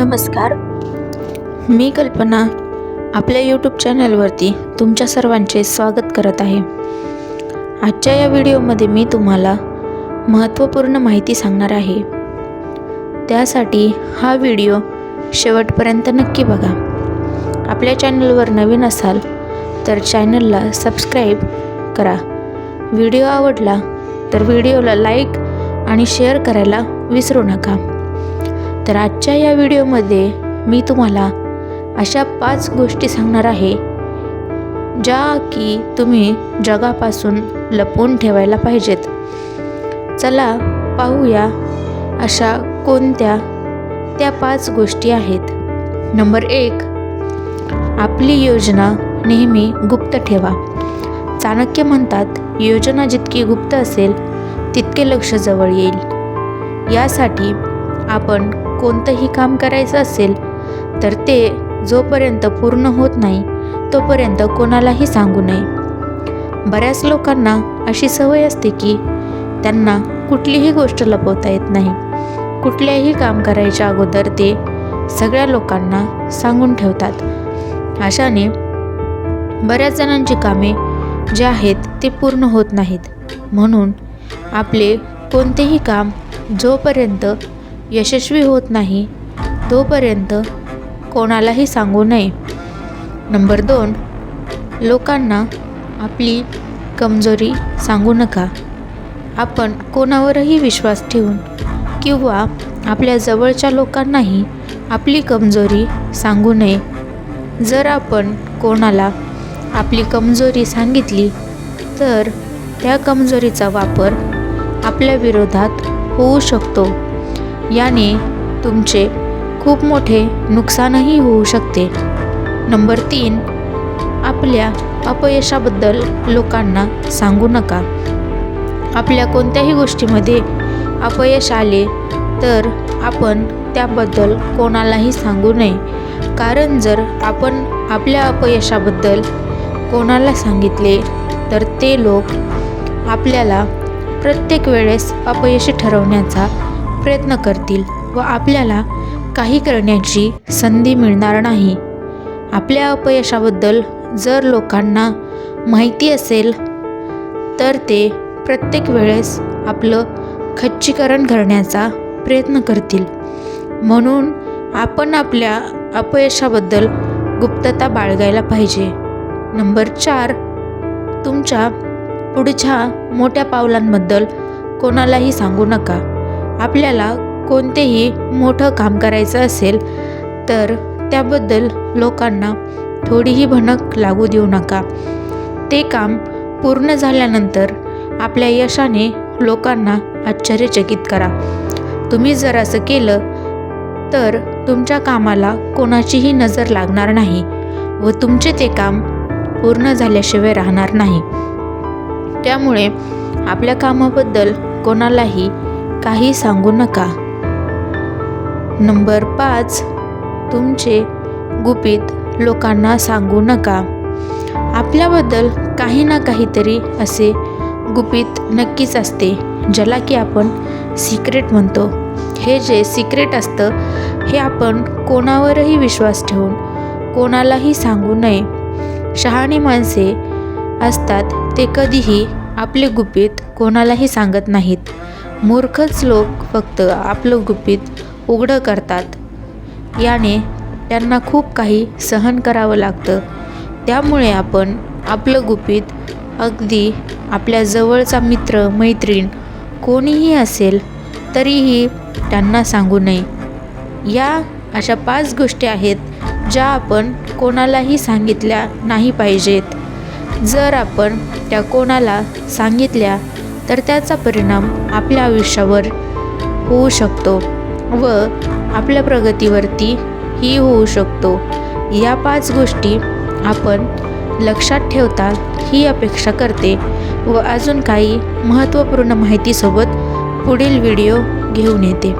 नमस्कार. मी कल्पना आपल्या यूट्यूब चॅनलवरती तुमच्या सर्वांचे स्वागत करत आहे. आजच्या या व्हिडिओमध्ये मी तुम्हाला महत्त्वपूर्ण माहिती सांगणार आहे. त्यासाठी हा व्हिडिओ शेवटपर्यंत नक्की बघा. आपल्या चॅनलवर नवीन असाल तर चॅनलला सबस्क्राईब करा. व्हिडिओ आवडला तर व्हिडिओला लाईक आणि शेअर करायला विसरू नका. तर आजच्या या व्हिडिओमध्ये मी तुम्हाला अशा पाच गोष्टी सांगणार आहे ज्या की तुम्ही जगापासून लपवून ठेवायला पाहिजेत. चला पाहूया अशा कोणत्या त्या पाच गोष्टी आहेत. नंबर एक आपली योजना नेहमी गुप्त ठेवा. चाणक्य म्हणतात योजना जितकी गुप्त असेल तितके लक्ष जवळ येईल. यासाठी आपण कोणतंही काम करायचं असेल तर ते जोपर्यंत पूर्ण होत नाही तोपर्यंत कोणालाही सांगू नये. बऱ्याच लोकांना अशी सवय असते की त्यांना कुठलीही गोष्ट लपवता येत नाही. कुठल्याही काम करायच्या अगोदर ते सगळ्या लोकांना सांगून ठेवतात. अशाने बऱ्याच जणांची कामे जे आहेत ते पूर्ण होत नाहीत. म्हणून आपले कोणतेही काम जोपर्यंत यशस्वी होत नाही तोपर्यंत कोणालाही सांगू नये. नंबर दोन लोकांना आपली कमजोरी सांगू नका. आपण कोणावरही विश्वास ठेवून किंवा आपल्या जवळच्या लोकांनाही आपली कमजोरी सांगू नये. जर आपण कोणाला आपली कमजोरी सांगितली तर त्या कमजोरीचा वापर आपल्या विरोधात होऊ शकतो. याने तुमचे खूप मोठे नुकसानही होऊ शकते. नंबर तीन आपल्या अपयशाबद्दल लोकांना सांगू नका. आपल्या कोणत्याही गोष्टीमध्ये अपयश आले तर आपण त्याबद्दल कोणालाही सांगू नये. कारण जर आपण आपल्या अपयशाबद्दल कोणाला सांगितले तर ते लोक आपल्याला प्रत्येक वेळेस अपयशी ठरवण्याचा प्रयत्न करतील व आपल्याला काही करण्याची संधी मिळणार नाही. आपल्या अपयशाबद्दल जर लोकांना माहिती असेल तर ते प्रत्येक वेळेस आपलं खच्चीकरण करण्याचा प्रयत्न करतील. म्हणून आपण आपल्या अपयशाबद्दल गुप्तता बाळगायला पाहिजे. नंबर चार तुमच्या पुढच्या मोठ्या पावलांबद्दल कोणालाही सांगू नका. आपल्याला कोणतेही मोठं काम करायचं असेल तर त्याबद्दल लोकांना थोडीही भनक लागू देऊ नका. ते काम पूर्ण झाल्यानंतर आपल्या यशाने लोकांना आश्चर्यचकित करा. तुम्ही जर असं केलं तर तुमच्या कामाला कोणाचीही नजर लागणार नाही व तुमचे ते काम पूर्ण झाल्याशिवाय राहणार नाही. त्यामुळे आपल्या कामाबद्दल कोणालाही काही सांगू नका. नंबर पाच. तुमचे गुपित लोकांना सांगू नका. आपल्याबद्दल काही ना काहीतरी असे गुपित नक्कीच असते ज्याला की आपण सिक्रेट म्हणतो. हे जे सिक्रेट असतं हे आपण कोणावरही विश्वास ठेवून कोणालाही सांगू नये. शहाणी माणसे असतात ते कधीही आपले गुपित कोणालाही सांगत नाहीत. मूर्खच लोक फक्त आपलं गुपित उघडं करतात. याने त्यांना खूप काही सहन करावं लागतं. त्यामुळे आपण आपलं गुपित अगदी आपल्या जवळचा मित्र मैत्रीण कोणीही असेल तरीही त्यांना सांगू नये. या अशा पाच गोष्टी आहेत ज्या आपण कोणालाही सांगितल्या नाही पाहिजेत. जर आपण त्या कोणाला सांगितल्या तर त्याचा परिणाम आपल्या आयुष्यावर होऊ शकतो व आपल्या प्रगतीवरती ही होऊ शकतो. या पाच गोष्टी आपण लक्षात ठेवता ही अपेक्षा करते व अजून काही महत्त्वपूर्ण माहितीसोबत पुढील व्हिडिओ घेऊन येते.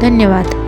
धन्यवाद.